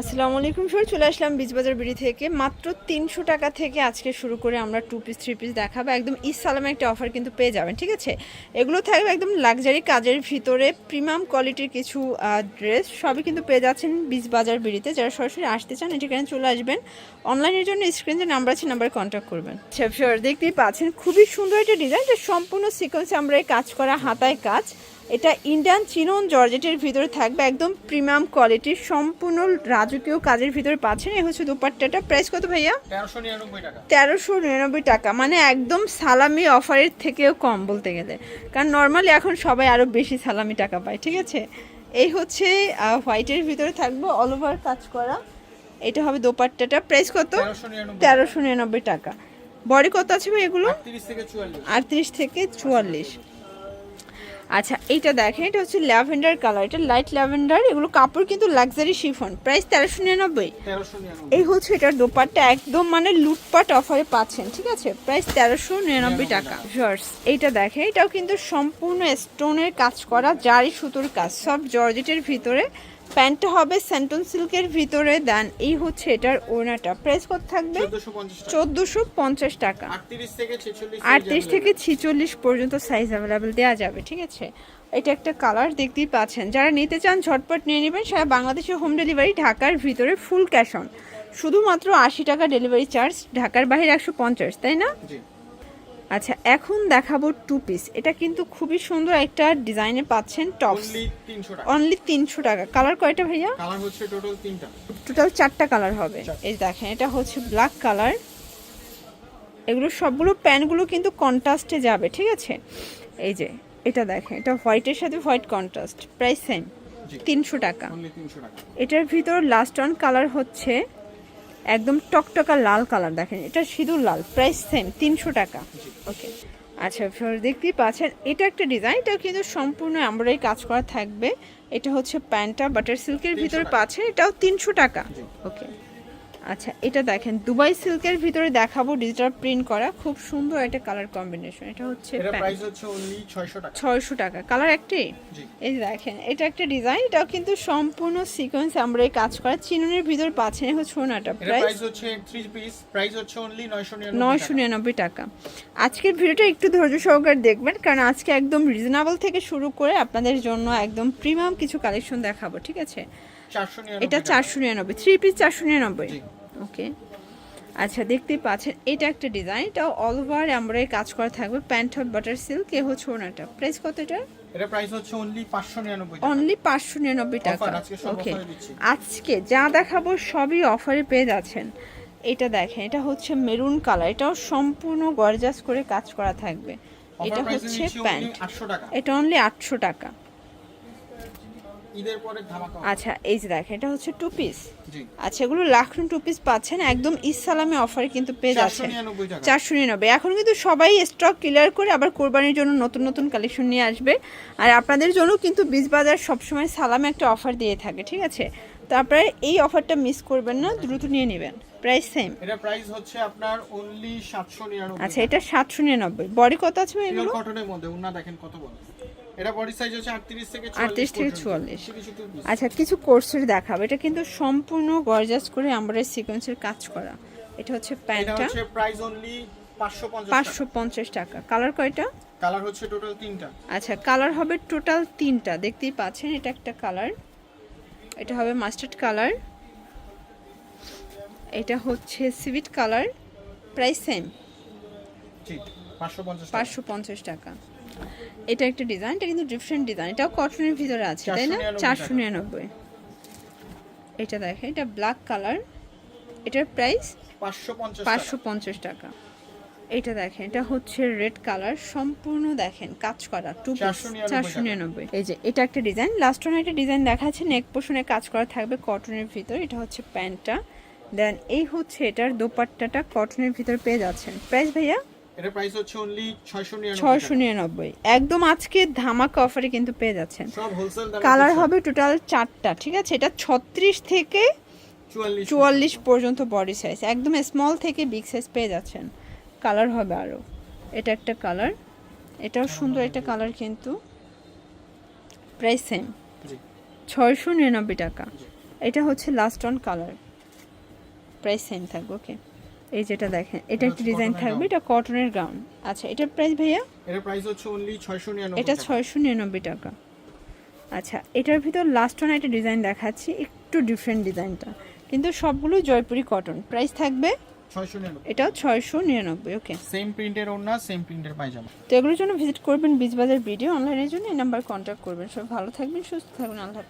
আসসালামু আলাইকুম সবাই চলে আসলাম বীজবাজার বিড়ি থেকে। মাত্র তিনশো টাকা থেকে আজকে শুরু করে আমরা টু পিস থ্রি পিস দেখাবো। একদম ইস সালামের একটা অফার কিন্তু পেয়ে যাবেন, ঠিক আছে? এগুলো থাকবে একদম লাক্সারি কাজের ভিতরে প্রিমিয়াম কোয়ালিটির কিছু ড্রেস সবই কিন্তু পেয়ে যাচ্ছেন বীজবাজার বিড়িতে। যারা সরাসরি আসতে চান এটি এখানে চলে আসবেন। অনলাইনের জন্য স্ক্রিন যে নাম্বার আছে নাম্বারে কন্ট্যাক্ট করবেন। শেফশর দেখতেই পাচ্ছেন, খুবই সুন্দর একটা ডিজাইন এটা সম্পূর্ণ সিকোয়েন্সে আমরা এই কাজ করা, হাতায় কাজ। এটা ইন্ডিয়ান চিনন জর্জেটের ভিতরে থাকবে একদম প্রিমিয়াম কোয়ালিটির সম্পূর্ণ রাজকীয় কাজের ভিতরে পাচ্ছেন। এই হচ্ছে দুপাট্টাটা। প্রাইস কত ভাইয়া? তেরোশো নিরানব্বই টাকা। মানে একদম সালামি অফারের থেকেও কম বলতে গেলে। কারণ নর্মালি এখন সবাই আরও বেশি সালামি টাকা পায় ঠিক আছে? এই হচ্ছে হোয়াইটের ভিতরে থাকবে অল ওভার কাজ করা। এটা হবে দোপাট্টাটা। প্রাইস কত? তেরোশো নিরানব্বই টাকা। বডি কত আছে ভাই এগুলো আটত্রিশ থেকে চুয়াল্লিশ। আচ্ছা এইটা দেখেন এটা হচ্ছে ল্যাভেন্ডার কালার এটা লাইট ল্যাভেন্ডার এগুলো কাপড় কিন্তু লাক্সারি শিফন প্রাইস তেরোশো নিরানব্বই। এই হচ্ছে এটার দোপারটা একদম মানে লুটপাট অফারে পাচ্ছেন ঠিক আছে? প্রাইস তেরোশো নিরানব্বই টাকা। জর্জ এইটা দেখেন এটাও কিন্তু সম্পূর্ণ স্টোনের কাজ করা জারি সুতোর কাজ সব জর্জেটের ভিতরে। প্যান্টটা হবে স্যান্টন সিল্কের ভিতরে। দেন এই হচ্ছে এটার ওনাটা প্রাইস কত থাকবে? চোদ্দশো পঞ্চাশ টাকা। আটত্রিশ থেকে ছেচল্লিশ পর্যন্ত সাইজ অ্যাভেলেবেল দেওয়া যাবে ঠিক আছে? এটা একটা কালার দেখতেই পাচ্ছেন। যারা নিতে চান ঝটপট নিয়ে নেবেন। সারা বাংলাদেশে হোম ডেলিভারি ঢাকার ভিতরে ফুল ক্যাশ অন শুধুমাত্র আশি টাকা ডেলিভারি চার্জ ঢাকার বাইরে একশো পঞ্চাশ তাই না? আচ্ছা এখন দেখাবো টু পিস এটা কিন্তু খুবই সুন্দর একটা ডিজাইনে পাচ্ছেন টপস অনলি তিনশো টাকা। কালার কয়টা ভাইয়া? কালার হচ্ছে টোটাল তিনটা। টোটাল চারটা কালার হবে। এই দেখেন এটা হচ্ছে ব্ল্যাক কালার এগুলো সবগুলো প্যান্টগুলো কিন্তু কন্ট্রাস্টে যাবে ঠিক আছে? এই যে এটা দেখেন এটা হোয়াইটের সাথে হোয়াইট কন্ট্রাস্ট প্রাইস সেম তিনশো টাকা। অনলি তিনশো টাকা। এটার ভিতর লাস্ট ওয়ান কালার হচ্ছে একদম টকটকা লাল কালার দেখেন এটা সিঁদুর লাল প্রাইস সেম তিনশো টাকা। ওকে আচ্ছা দেখতেই পাচ্ছেন এটা একটা ডিজাইন এটা কিন্তু সম্পূর্ণ আমরাই কাজ করা থাকবে। এটা হচ্ছে প্যান্টটা বাটার সিল্কের ভিতরে পাচ্ছেন এটাও তিনশো টাকা। ওকে আচ্ছা এটা দেখেন দুবাই সিল্কের ভিতরে দেখাবো ডিজিটাল প্রিন্ট করা। খুব সুন্দর একটা কালার কম্বিনেশন এটা হচ্ছে এটা প্রাইস হচ্ছে অনলি ছয়শো টাকা। ছয়শো টাকা। কালার একটাই জি। এই দেখেন এটা একটা ডিজাইন এটাও কিন্তু সম্পূর্ণ সিকোয়েন্স আমরা এই কাজ করা। চিনুনের ভিতর পাচ্ছেন হচ্ছে ওনাটা প্রাইস প্রাইস হচ্ছে থ্রি পিস প্রাইস হচ্ছে অনলি নয়শো নিরানব্বই নয়শো নিরানব্বই টাকা। আজকের ভিডিওটা একটু ধৈর্য সহকারে দেখবেন কারণ আজকে একদম রিজনেবল থেকে শুরু করে আপনাদের জন্য একদম প্রিমিয়াম কিছু কালেকশন দেখাবো ঠিক আছে? এটা। চারশো নিরানব্বই থ্রি পিস চারশো নিরানব্বই। জি। ওকে। আচ্ছা দেখতে পাচ্ছেন এটা একটা ডিজাইন এটা অল ওভার আমরা এই কাজ করা থাকবে প্যান্ট হট বাটার সিল্ক এ হচ্ছে ওনাটা প্রাইস কত এটা এটা প্রাইস হচ্ছে অনলি পাঁচশো নিরানব্বই টাকা। অনলি পাঁচশো নিরানব্বই টাকা। ওকে আজকে যা দেখাবো সবই অফারে পেয়ে যাচ্ছেন। এটা দেখেন এটা হচ্ছে মেরুন কালার এটাও সম্পূর্ণ গর্জাস করে কাজ করা থাকবে। এটা হচ্ছে প্যান্ট। এটা অনলি আটশো টাকা। ঈদের পরে ধামাকা আচ্ছা এই যে দেখেন এটা হচ্ছে টু পিস আচ্ছা এগুলো লাখনো টু পিস পাচ্ছেন একদম ইসালামি অফারে কিন্তু পেয়ে যাচ্ছেন। চারশো নিরানব্বই। এখন কিন্তু সবাই স্টক ক্লিয়ার করে আবার কোরবানির জন্য নতুন নতুন কালেকশন নিয়ে আসবে। আর আপনাদের জন্য কিন্তু বীজ বাজার সবসময় সালামে একটা অফার দিয়ে থাকে ঠিক আছে? তো আপনারা এই অফারটা মিস করবেন না দ্রুত নিয়ে নেবেন। প্রাইস সেম এটা প্রাইস হচ্ছে আপনার অনলি সাতশো নিরানব্বই আচ্ছা এটা সাতশো নিরানব্বই। বডি কত আছে এগুলো? কটনের মধ্যে উন্না দেখেন কত বড় এটা বডি সাইজ হচ্ছে 38 থেকে 38 থেকে 44 কিছু কিছু two piece। আচ্ছা কিছু কোর্সের দেখাবো। এটা কিন্তু সম্পূর্ণ গর্জাস করে আমরা সিকোয়েন্সের কাজ করা। এটা হচ্ছে এটা প্যান্টটা। হচ্ছে প্রাইস অনলি 550 পাঁচশো পঞ্চাশ টাকা। কালার কয়টা? কালার হচ্ছে টোটাল তিনটা। আচ্ছা কালার হবে টোটাল তিনটা। দেখতেই পাচ্ছেন এটা একটা কালার এটা হবে মাস্টার্ড কালার এটা হচ্ছে সিভিট কালার প্রাইস সেম জি 550 টাকা। পাঁচশো পঞ্চাশ টাকা। এটা একটা ডিজাইন এটা কিন্তু ডিফারেন্ট ডিজাইন। এটাও কটনের ভিতরে আছে তাই না? 499 চারশো নিরানব্বই। এটা দেখেন এটা ব্ল্যাক কালার এটার প্রাইস 550 টাকা। পাঁচশো পঞ্চাশ টাকা। এটা দেখেন এটা হচ্ছে রেড কালার সম্পূর্ণ দেখেন কাজ করা টু 499 চারশো নিরানব্বই এই যে এটা একটা ডিজাইন। লাস্ট ওয়ান একটা ডিজাইন দেখাচ্ছে নেক পোষণে কাজ করা থাকবে কটনের ভিতর। এটা হচ্ছে প্যান্টটা। দেন এই হচ্ছে এটার দোপাট্টাটা কটনের ভিতর পেয়ে যাচ্ছেন। প্রাইস ভাইয়া? এটা প্রাইস হচ্ছে অনলি 699 ছয়শো টাকা। নিরানব্বই। একদম আজকে ধামাকা অফারে কিন্তু পেয়ে যাচ্ছেন। সব হোলসেল কালার হবে টোটাল চারটা ঠিক আছে? এটা ছত্রিশ থেকে 44 চুয়াল্লিশ পর্যন্ত বডি সাইজ একদম স্মল থেকে বিগ সাইজ পেয়ে যাচ্ছেন। কালার হবে আরও এটা একটা কালার এটাও সুন্দর একটা কালার কিন্তু। প্রাইস সেম ছয়শো নিরানব্বই টাকা। এটা হচ্ছে last one colour price same থাকবে ওকে এই যেটা দেখেন এটা একটা ডিজাইন থাকবে। এটা কটনের গাউন আচ্ছা এটার প্রাইস ভাইয়া? এটার প্রাইস হচ্ছে অনলি ছয়শো নিরানব্বই এটা টাকা। ছয়শো নিরানব্বই টাকা। আচ্ছা এটার ভিতর লাস্ট অন একটা ডিজাইন দেখাচ্ছি একটু ডিফারেন্ট ডিজাইনটা কিন্তু সবগুলো জয়পুরি কটন প্রাইস থাকবে? এটাও ছয়শো নিরানব্বই ওকে সেম প্রিন্টের ওড়না সেম প্রিন্টের পায়জামা। তো এগুলোর জন্য ভিজিট করবেন বীজবাজার ভিডিও অনলাইনের জন্য এই নাম্বার কন্ট্যাক্ট করবেন। সব ভালো থাকবেন সুস্থ থাকবেন আল্লাহ।